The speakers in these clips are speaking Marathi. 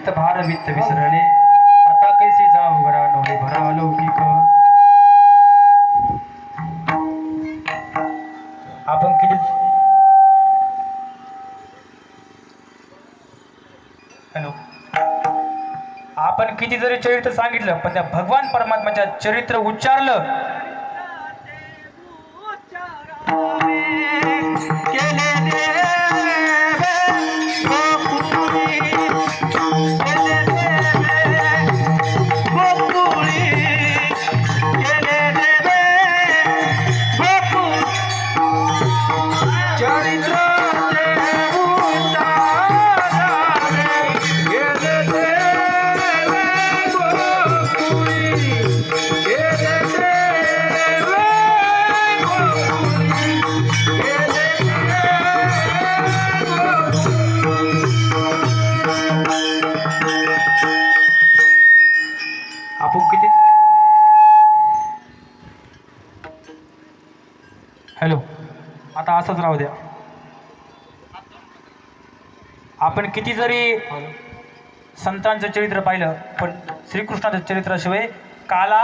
चित्त भार वित्त विसरले आता कैसे जाऊ घरा नवले भरा अलौकिक. आपण किती हॅलो. आपण किती जरी चरित्र सांगितलं पण त्या भगवान परमात्म्याच्या चरित्र उच्चारलं राहू द्या. आपण किती जरी संतांचं चरित्र पाहिलं पण श्रीकृष्णाचं चरित्राशिवाय काला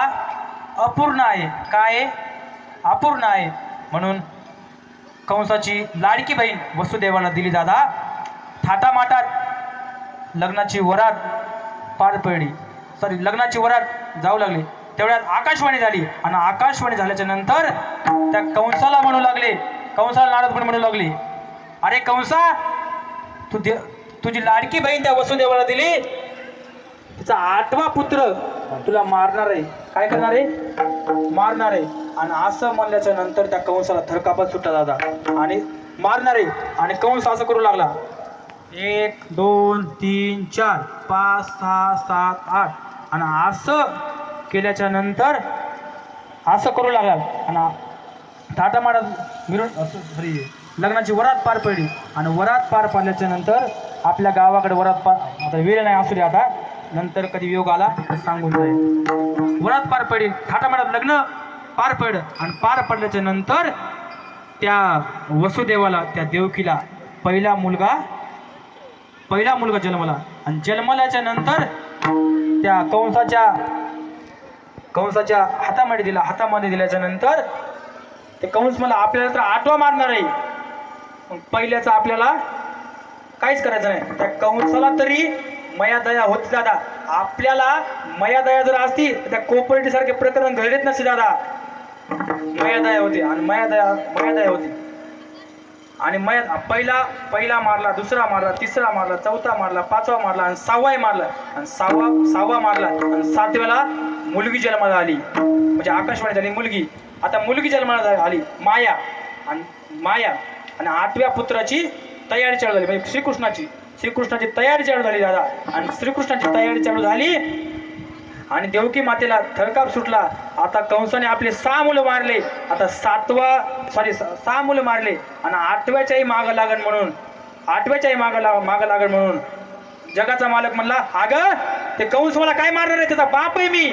अपूर्ण आहे. काय अपूर्ण आहे. म्हणून कंसाची लाडकी बहीण वसुदेवाला दिली दादा थाटामाटात लग्नाची वरात पार पडली. सॉरी लग्नाची वरात जाऊ लागली. तेवढ्यात आकाशवाणी झाली. आणि आकाशवाणी झाल्याच्यानंतर त्या कंसाला म्हणू लागले कंसाला नारद पण म्हणू लागली. अरे कंसा तू दे तुझी लाडकी बहीण त्या वसुदेवाला दिली? तिचा आठवा पुत्र तुला मारणार आहे. काय करणार आहे? मारणार आहे. आणि असं म्हणल्याच्या नंतर त्या कंसाला थरकापत सुटला दादा. आणि मारणार आहे. आणि कंस असं करू लागला. एक दोन तीन चार पाच सहा सात आठ. आणि असं केल्याच्यानंतर असं करू लागला. आणि थाटामाटात मिळून असं लग्नाची वरात पार पडली. आणि वरात पार पडल्याच्या नंतर आपल्या गावाकडे वरात पार आता वेळ नाही असू दे आता. नंतर कधी योग आला सांगून जाईल. वरात पार पडली. थाटामाटात लग्न पार पड आणि पार पडल्याच्या नंतर त्या वसुदेवाला त्या देवकीला पहिला मुलगा पहिला मुलगा जन्मला. आणि जन्मल्याच्या नंतर त्या कंसाच्या कंसाच्या हातामध्ये दिला हातामध्ये दिल्याच्या नंतर ते कंस मला आपल्याला तर आठवा मारणार आहे. मग पहिल्याचं आपल्याला काहीच करायचं नाही. त्या कंसाला तरी मया दया होती दादा. आपल्याला मया दया जर असती तर त्या कोपर्टी सारखे प्रकरण घडलेच नसते दादा. मयादया होती आणि मयादया मयादया होती. आणि मया पहिला पहिला मारला दुसरा मारला तिसरा मारला चौथा मारला पाचवा मारला आणि सहावाही मारला. आणि सहावा सहावा मारला आणि सातव्याला मुलगी जन्माला आली. म्हणजे आकाशवाणी झाली मुलगी. आता मुलगी जन्माला झाली माया. आणि माया आणि आठव्या पुत्राची तयारी चालू झाली. म्हणजे श्रीकृष्णाची. श्रीकृष्णाची तयारी चालू झाली दादा. आणि श्रीकृष्णाची तयारी चालू झाली. आणि देवकी मातेला थरकाप सुटला. आता कंसाने आपले सहा मुलं मारले. आता सातवा सॉरी सहा मुलं मारले. आणि आठव्याच्याही मागं लागण म्हणून आठव्याच्याही मागं लाग मागं लागण म्हणून जगाचा मालक म्हणला अगं ते कंस मला काय मारणार आहे? त्याचा बाप आहे मी.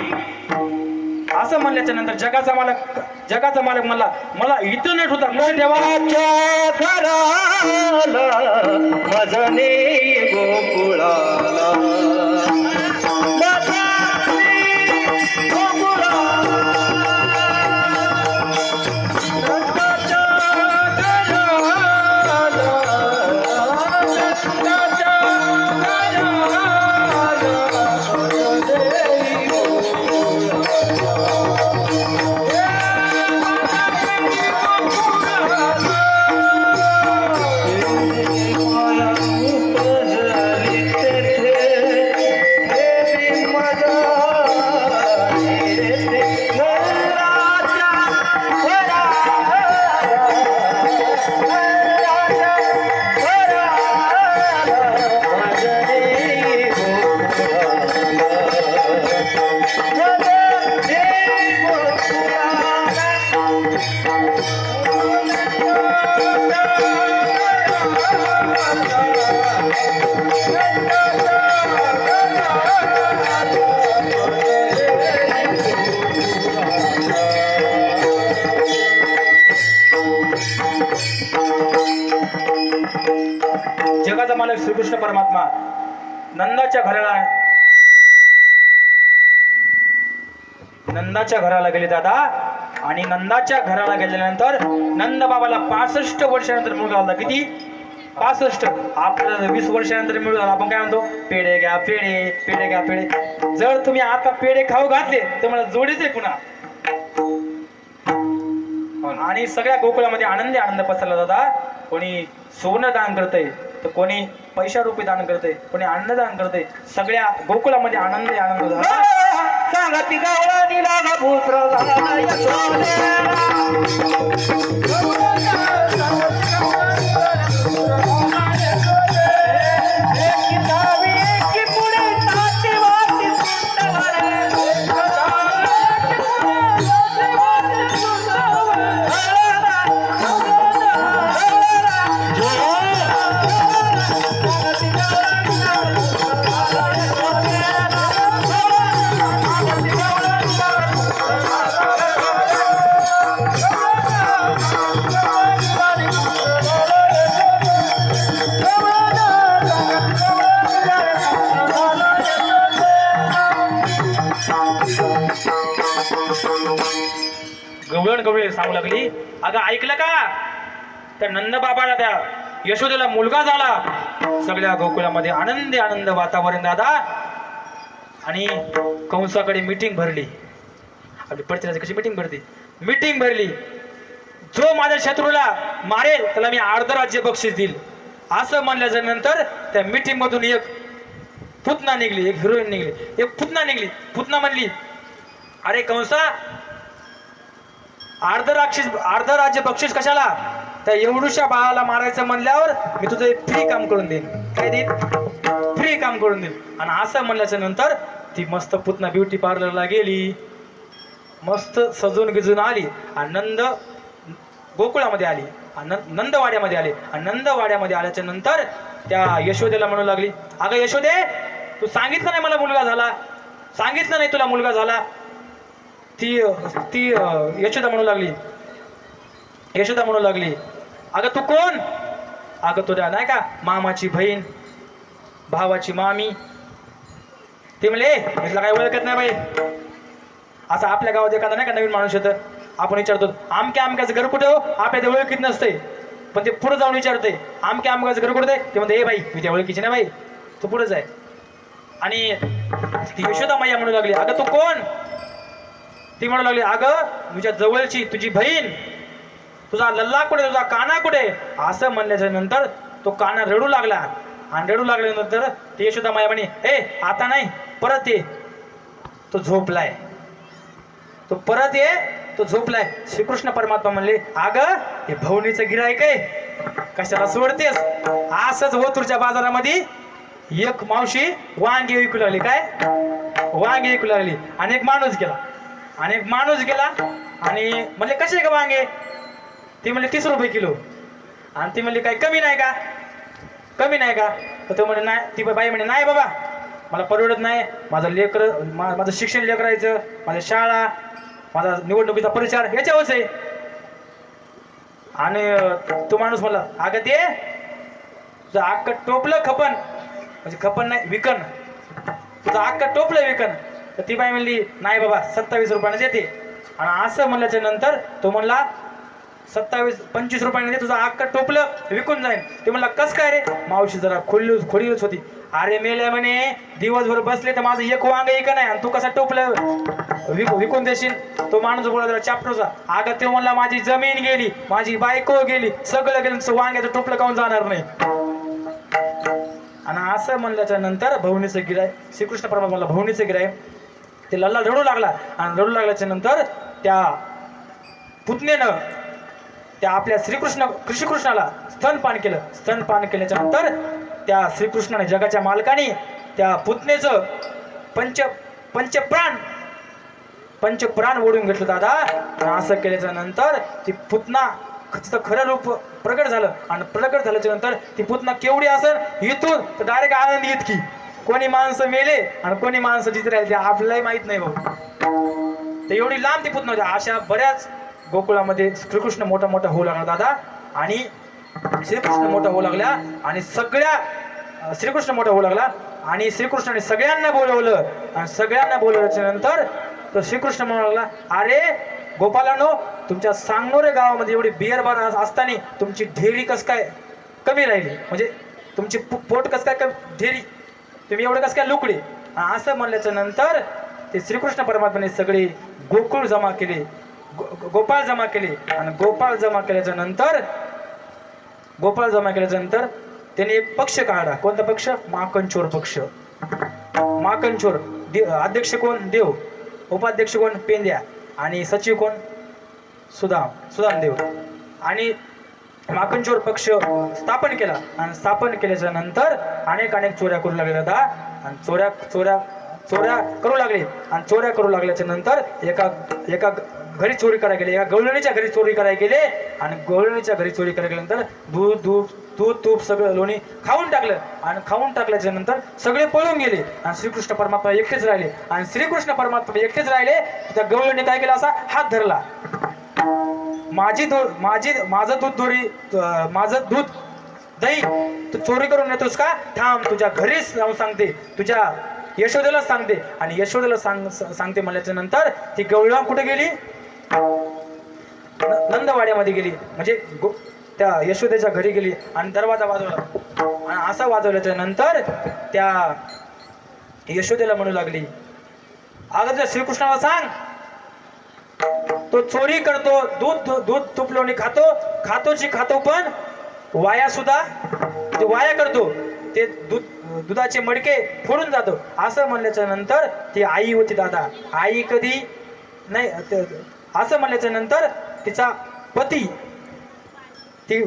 असं म्हणल्याच्या नंतर जगाचा मालक जगाचा मालक म्हणला मला इथं नट होता मग देवाच्या घराला गोकुळाला. जगाचा मालक श्रीकृष्ण परमात्मा नंदाच्या घराला नंदाच्या घराला गेले दादा. आणि नंदाच्या घराला गेल्यानंतर नंद बाबाला पासष्ट वर्षानंतर मुलगा होता किती? पासष्ट. आपल्याला वीस वर्षानंतर मिळून झाला आपण काय म्हणतो? पेढे घ्या पेढे पेढे घ्या पेढे. जर तुम्ही आता पेढे खाऊ घातले तर मला जोडीचे पुन्हा. आणि सगळ्या गोकुळामध्ये आनंदी आनंद पसरला जाता. कोणी सोनं दान करतंय तर कोणी पैशा रुपये दान करतंय कोणी अन्नदान करतंय. सगळ्या गोकुळामध्ये आनंदी आनंद झाला. सांगती गावला निला भूत्र झाला तर नंद बाबाला त्या यशोदेला मुलगा झाला. सगळ्या गोकुळामध्ये आनंदी आनंद वातावरण दादा. आणि कंसाकडे मिटिंग भरली. आपली पडते कशी मिटिंग भरली मिटिंग भरली. जो माझ्या शत्रूला मारेल त्याला मी अर्ध राज्य बक्षीस देईल. असं म्हणल्याच्या नंतर त्या मिटिंग मधून एक पुतना निघली एक हिरोईन निघली. एक पुतना निघली. पुतना म्हणली अरे कंसा अर्ध राक्षस अर्ध राज्य बक्षीस कशाला? त्या एवढूशा बाळाला मारायचं म्हणल्यावर मी तुझं एक फ्री काम करून देईन. काय देईन? फ्री काम करून देईन. आणि असं म्हणल्याच्या नंतर ती मस्त पुतना ब्युटी पार्लरला गेली. मस्त सजून गिजून आली. आणि नंद गोकुळामध्ये आली. आणि नंदवाड्यामध्ये आली. आणि नंदवाड्यामध्ये आल्याच्यानंतर त्या यशोदेला म्हणू लागली अगं यशोदे तू सांगितलं नाही मला मुलगा झाला. सांगितलं नाही तुला मुलगा झाला. ती ती यशोदा म्हणू लागली. यशोदा म्हणू लागली अगं तू कोण? अगं तुझ्या नाही का मामाची बहीण भावाची मामी? ते म्हणले म्हटलं काय ओळखत नाही बाई. असं आपल्या गावात एखादा नाही का नवीन माणूस येतं? आपण विचारतो आमक्या आमक्याचं घर कुठे हो? आपल्या ते ओळखीत नसते. पण ते पुढे जाऊन विचारते आमक्या आमक्याचं घर कुठे? ते म्हणते ए बाई मी त्या ओळखीची नाही बाई. तू पुढे जाय आणि ती यशोदा मैया म्हणू लागली अगं तू कोण? ती म्हणू लागली अगं तुझ्या जवळची तुझी बहीण तुझा लल्ला कुठे तुझा काना कुठे? असं म्हणल्याच्या नंतर तो काना रडू लागला. आणि रडू लागल्यानंतर ती यशोदा माया म्हणे ए आता नाही परत ये. तो झोपलाय. तो परत ये तो झोपलाय. श्रीकृष्ण परमात्मा म्हणले अगं हे भवनीचं गिरायक आहे. कशाला सोडतेस? असंच हो तुझ्या बाजारामध्ये एक मावशी वांगी विकू लागली काय? वांगी विकू लागली. आणि एक माणूस गेला. आणि एक माणूस गेला आणि म्हणजे कसे का वांगे? ती म्हणले तीस रुपये किलो. आणि ती म्हणली काय कमी नाही का? कमी नाही का? तर तो म्हणे नाही. ती बाई म्हणे नाही बाबा मला परवडत नाही. माझं लेकर मा- माझं शिक्षण लेकरायचं माझ्या शाळा माझा निवडणुकीचा प्रचार याच्यावरच आहे. आणि तो माणूस म्हणला अगं ते तुझं अक्क टोपलं खपन. म्हणजे खपन नाही विकन. तुझं अक्क टोपलं विकन. तर ती बाई म्हणली नाही बाबा सत्तावीस रुपयानं देते आणि असं म्हणल्याच्या नंतर तो म्हणला सत्तावीस पंचवीस रुपयाने तुझं अक्क टोपलं विकून जाईल ते म्हणला कस काय रे? मावशी जरा खोली खोलीच होती. अरे मेल्या म्हणे दिवसभर बसले तर माझं एक वांग एक नाही आणि तू कसा टोपलं विकू विकून देशील? तो माणूस बोला जरा चॅप्टरचा. अगं ते म्हणला माझी जमीन गेली माझी बायको गेली सगळं गेलं वांग्याचं टोपलं काऊन जाणार नाही? आणि असं म्हणल्याच्या नंतर भवनीचं गिराय श्रीकृष्ण परमात्माला भवनीचं गिराय. ते लल्ला रडू लागला. आणि रडू लागल्याच्या नंतर त्या पुतणेनं त्या आपल्या श्रीकृष्ण कृष्णकृष्णाला स्तनपान केलं. स्तनपान केल्याच्यानंतर त्या श्रीकृष्णाने जगाच्या मालकाने त्या पुतणेचं पंच पंचप्राण पंचप्राण ओढून घेतलं दादा. असं केल्याच्यानंतर ती पुतना तिचं खरं रूप प्रकट झालं. आणि प्रकट झाल्याच्यानंतर ती पुतना केवढी असेल? इथून तर डायरेक्ट आनंद येत की कोणी माणसं मेले आणि कोणी माणसं जिथे राहिले ते आपल्यालाही माहीत नाही भाऊ. तर एवढी लांब ती पुतना होती. अशा बऱ्याच गोकुळामध्ये श्रीकृष्ण मोठा मोठा होऊ लागला दादा. आणि श्रीकृष्ण मोठा होऊ लागल्या आणि सगळ्या श्रीकृष्ण मोठा होऊ लागला आणि श्रीकृष्णाने सगळ्यांना बोलवलं. आणि सगळ्यांना बोलवल्याच्या नंतर तर श्रीकृष्ण म्हणू लागला अरे गोपालानो तुमच्या सांगनोरे गावामध्ये एवढी बियर बार असताना तुमची ढेरी कस काय कमी राहिली? म्हणजे तुमची पोट कस काय ढेरी तुम्ही एवढं कस काय लुकडी? असं म्हणल्याच्या नंतर ते श्रीकृष्ण परमात्म्याने सगळे गोकुळ जमा केले. गो- गोपाळ जमा केले. आणि गोपाळ जमा केल्याच्यानंतर गोपाळ जमा केल्याच्यानंतर त्यांनी एक पक्ष काढला. कोणता पक्ष? माकनचोर पक्ष. माकनचोर दे- अध्यक्ष कोण? देव. उपाध्यक्ष कोण? पेंद्या. आणि सचिव कोण? सुदाम सुदाम देव आणि माकनचोर पक्ष स्थापन केला. आणि स्थापन केल्याच्यानंतर अनेक अनेक चोऱ्या करू लागल्या दादा. आणि चोऱ्या चोऱ्या चोऱ्या करू लागले. आणि चोऱ्या करू लागल्याच्या नंतर एका एका घरी चोरी करायला गेले एका गवळणीच्या घरी चोरी करायला गेले. आणि गवळणीच्या घरी चोरी करायला गेल्यानंतर दूध दूध दूध तूप सगळं लोणी खाऊन टाकलं. आणि खाऊन टाकल्याच्या नंतर सगळे पळून गेले. आणि श्रीकृष्ण परमात्मा एकटेच राहिले. आणि श्रीकृष्ण परमात्मा एकटेच राहिले. त्या गवळणी काय केलं? असा हात धरला. माझी दूध माझी माझं दूध दोरी माझं दूध दही तू चोरी करून येतोस का? थांब तुझ्या घरीच जाऊन सांगते. तुझ्या यशोदेला सांगते. आणि यशोदेला सांग सांगते म्हणल्याच्या नंतर ती गवळण कुठे गेली? नंदवाड्यामध्ये गेली. म्हणजे त्या यशोदेच्या घरी गेली आणि दरवाजा वाजवला. आणि असा वाजवल्याच्या नंतर त्या यशोदेला म्हणू लागली अगं त्या श्रीकृष्णाला सांग तो चोरी करतो दूध दूध- दूध खातो खातोची खातो पण वाया सुद्धा ते वाया करतो ते दूध दुधाचे मडके फोडून जातो. असं म्हणल्याच्या नंतर ती आई होती दादा. आई कधी नाही असं म्हणल्याच्या नंतर तिचा पती ती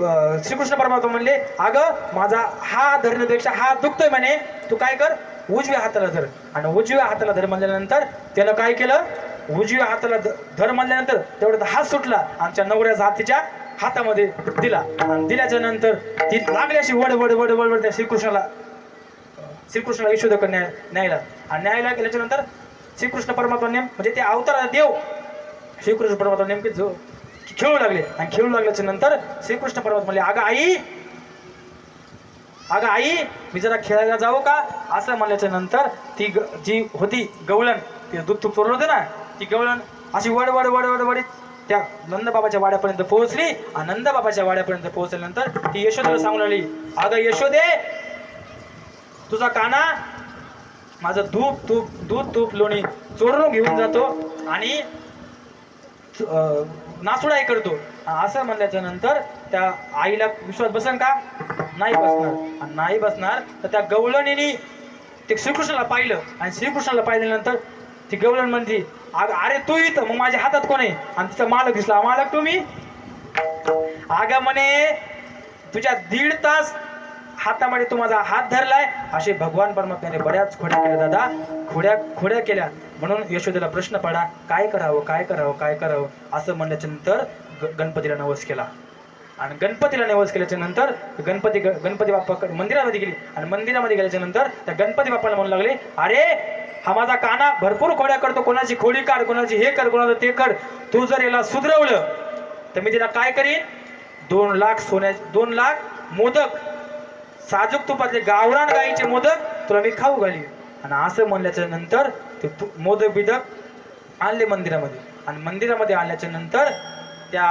श्रीकृष्ण परमात्मा म्हणले अगं माझा हा धरण्यापेक्षा हा दुखतोय म्हणे तू काय कर उजव्या हाताला धर. आणि उजव्या हाताला धर म्हणल्यानंतर त्यानं काय केलं उजव्या हाताला धर म्हणल्यानंतर तेवढा हात सुटला आमच्या नवऱ्याचा जातीच्या तिच्या हातामध्ये दिला. आणि दिल्याच्या नंतर ती लागली अशी वड वड वड वड वड त्या श्रीकृष्णाला श्रीकृष्णाला यशोधक न्याय न्यायला. आणि न्यायला गेल्याच्यानंतर श्रीकृष्ण परमात्मा म्हणजे ते अवतार देव श्रीकृष्ण परमात्मा नेमके जो खेळू लागले. आणि खेळू लागल्याच्या नंतर श्रीकृष्ण परमात्मा म्हणले अगं आई अगं आई मी जरा खेळायला जाऊ का? असं म्हणल्याच्या नंतर ती ग- जी होती गवळण ती दूध तूप चोरलं होतं ना ती गवळण अशी वड वड वड वड वडीत त्या नंदबाबाच्या वाड्यापर्यंत पोहोचली. आणि नंदबाबाच्या वाड्यापर्यंत पोहोचल्यानंतर ती यशोदेला सांगू लागली अगं यशोदे तुझा काना माझं धूप तूप दूध तूप लोणी चोरून घेऊन जातो आणि नासुडाही करतो. असं म्हणल्याच्या नंतर त्या आईला विश्वास बसन का? नाही बसणार. नाही बसणार तर त्या गवळणीने ते श्रीकृष्णाला पाहिलं. आणि श्रीकृष्णाला पाहिल्यानंतर ती गवळण म्हणते "अगं, अरे तू इथं मग माझ्या हातात कोण आहे? आणि तिचा मालक दिसला मालक तुम्ही? अगं म्हणे तुझ्या दीड तास हातामध्ये तू माझा हात धरलाय. असे भगवान परमात्म्याने बऱ्याच खोड्या केल्या दादा. खोड्या खोड्या केल्या. म्हणून यशोदेला प्रश्न पडा काय करावं काय करावं काय करावं? असं म्हणल्याच्या नंतर ग- गणपतीला नवस केला. आणि गणपतीला नवस केल्याच्यानंतर गणपती ग- गणपती बाप्पा मंदिरामध्ये गेली. आणि मंदिरामध्ये गेल्याच्यानंतर त्या गणपती बाप्पाला म्हणू लागले अरे हा माझा काना भरपूर खोड्या करतो. कोणाची खोडी काढ कोणाची हे कर कोणाचं ते कर. तू जर याला सुधरवलं तर मी तिला काय करीन? दोन लाख सोन्या दोन लाख मोदक साजूक तुपातले गावरान गाईचे मोदक तुला मी खाऊ घाली आणि असं म्हणल्याच्या नंतर ते मोदक बिदक आणले मंदिरामध्ये. आणि मंदिरामध्ये आणल्याच्या नंतर त्या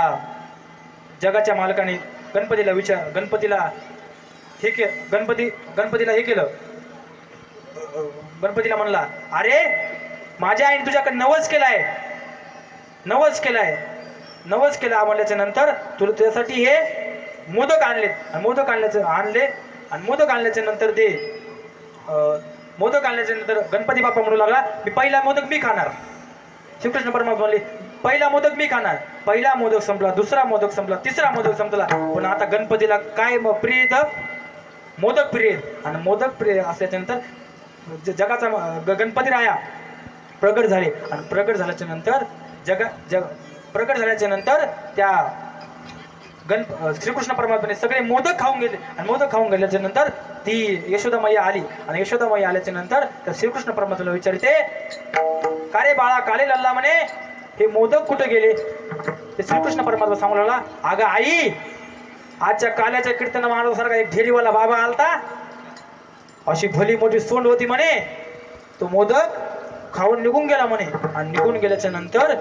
जगाच्या मालकाने गणपतीला विचार गणपतीला हे के गणपती गणपतीला हे केलं. गणपतीला म्हणला अरे माझ्या आईने तुझ्याकडे नवस केलाय. नवस केलाय. नवस केला म्हणल्याच्या नंतर तुला त्यासाठी हे मोदक आणले आणि मोदक आणल्याचं आणले. आणि मोदक आणल्याच्या नंतर ते मोदक आणल्याच्या नंतर गणपती बाप्पा म्हणू लागला मी पहिला मोदक मी खाणार. श्रीकृष्ण परमात्मा म्हणले पहिला मोदक मी खाणार. पहिला मोदक संपला दुसरा मोदक संपला तिसरा मोदक संपला. पण आता गणपतीला काय म- प्रिय मोदक प्रिय. आणि मोदक प्रिय असल्याच्या नंतर ज- जगाचा ग- गणपती राया प्रगट झाले. आणि प्रगट झाल्याच्यानंतर जगा जग प्रगट झाल्याच्यानंतर त्या गण श्रीकृष्ण परमात्माने सगळे मोदक खाऊन गेले आणि मोदक खाऊन गेल्याच्यानंतर ती यशोदा मैया आली. आणि यशोदा मैया आल्याच्यानंतर तर श्रीकृष्ण परमात्माला विचारते का रे बाळा काले लल्ला म्हणे? हे मोदक कुठे गेले? ते श्रीकृष्ण परमात्मा सांगू लागला अगं आई आजच्या काल्याच्या कीर्तन महाराजासारखा एक ढेरीवाला बाबा आलता. अशी भली मोठी सोंड होती म्हणे. तो मोदक खाऊन निघून गेला म्हणे. आणि निघून गेल्याच्यानंतर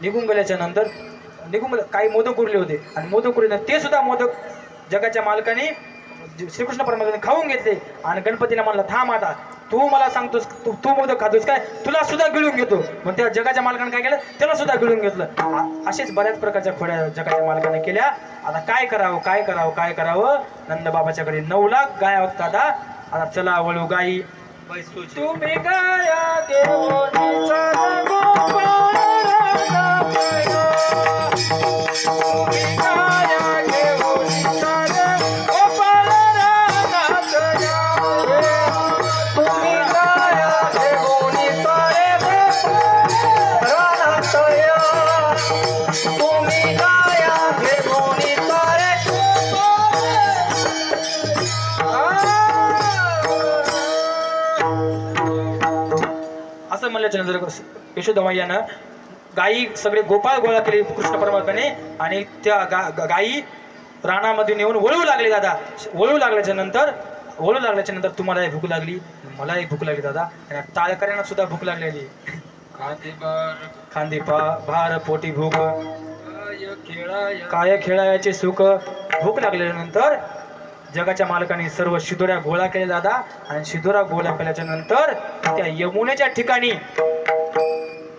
निघून गेल्याच्यानंतर निघून काही मोदक उरले होते. आणि मोदक उरले ते सुद्धा मोदक जगाच्या मालकाने श्रीकृष्ण परमात्माने खाऊन घेतले. आणि गणपतीला म्हणला थांब आता तू मला सांगतोस तू तू मोदक खातोस काय? तुला सुद्धा गिळून घेतो. मग त्या जगाच्या मालकाने काय केलं? त्याला सुद्धा गिळून घेतलं. असेच बऱ्याच प्रकारच्या खोड्या जगाच्या मालकाने केल्या. आता काय करावं काय करावं काय करावं? नंद बाबाच्याकडे नऊ लाख गाय होत दादा आता चला वळू गाई. तुम्ही गाया म्हणल्याच्या नंतर यशोदमय्यानं गायी सगळे गोपाळ गोळा केले कृष्ण परमात्म्याने आणि त्या गा गायी रानामध्ये नेऊन वळू लागले दादा. वळू लागल्याच्या नंतर वळू लागल्याच्या नंतर तुम्हालाही भूक लागली मलाही भूक लागली दादा. आणि टाळकऱ्यांना सुद्धा भूक लागलेली. खांदी पा भार पोटी भूक. काय खेळायचे सुख? भूक लागल्यानंतर जगाच्या मालकाने सर्व शिदोऱ्या गोळा केल्या दादा. आणि शिदोऱ्या गोळा केल्याच्यानंतर त्या यमुनेच्या ठिकाणी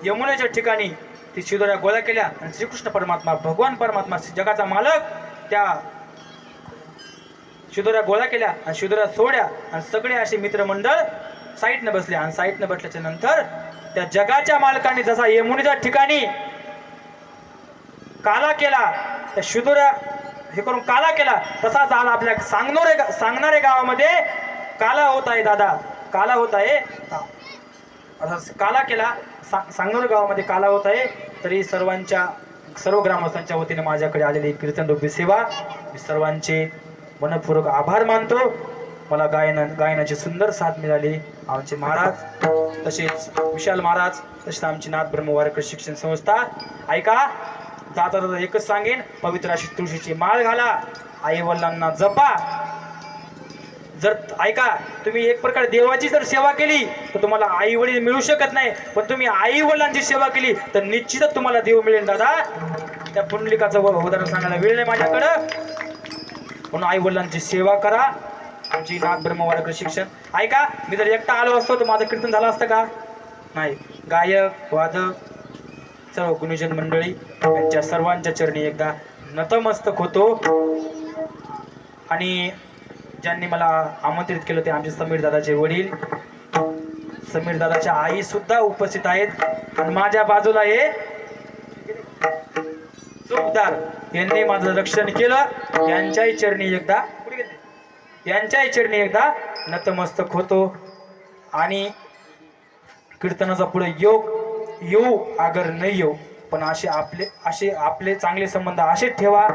यमुनेच्या ठिकाणी ती शिदोऱ्या गोळा केल्या. आणि श्रीकृष्ण परमात्मा भगवान परमात्मा जगाचा मालक त्या शिदोऱ्या गोळा केल्या. आणि शिदोऱ्या सोड्या आणि सगळे असे मित्रमंडळ साईटने बसले. आणि साईटने बसल्याच्या नंतर त्या जगाच्या मालकाने जसा यमुनेच्या ठिकाणी काला केला त्या शिदोऱ्या हे करून काला केला तसाच आज आपल्या सांगणारे सांगणारे गावामध्ये काला होत आहे दादा काला होत आहे. काला केला सा सांगणारे गावामध्ये काला होत आहे तरी सर्वांच्या सर्व ग्रामस्थांच्या वतीने माझ्याकडे आलेली कीर्तन रुपी सेवा मी सर्वांचे मनपूर्वक आभार मानतो. मला गायन गायनाची सुंदर साथ मिळाली. आमचे महाराज तसेच विशाल महाराज तसेच आमची नाथ ब्रह्मवारकर शिक्षण संस्था. ऐका दादा दादा एकच सांगेन पवित्र अशी तुळशीची माळ घाला आई वडिलांना जपा. जर ऐका तुम्ही एक प्रकारे देवाची जर सेवा केली तर तुम्हाला आई वडील मिळू शकत नाही. पण तुम्ही आई वडिलांची सेवा केली तर निश्चितच तुम्हाला देव मिळेल दादा. त्या पुंडलिकाचं उदाहरण सांगायला वेळ नाही माझ्याकडं. म्हणून आई वडिलांची सेवा करा. आमची नाथ ब्रह्मवारकर शिक्षण. ऐका मी जर एकटा आलो असतो तर माझं कीर्तन झालं असतं का? नाही. गायक वादक सर्व हो, गुणजन मंडळी. यांच्या सर्वांच्या चरणी एकदा नतमस्तक होतो. आणि ज्यांनी मला आमंत्रित केलं ते आमचे समीर दादाचे वडील. समीर दादाच्या आई सुद्धा उपस्थित आहेत. आणि माझ्या बाजूला हे चौकदार यांनी माझं रक्षण केलं. यांच्याही चरणी एकदा यांच्याही चरणी एकदा नतमस्तक होतो. आणि कीर्तनाचा पुढे योग येऊ अगर नाही येऊ पण असे आपले असे आपले चांगले संबंध असे ठेवा.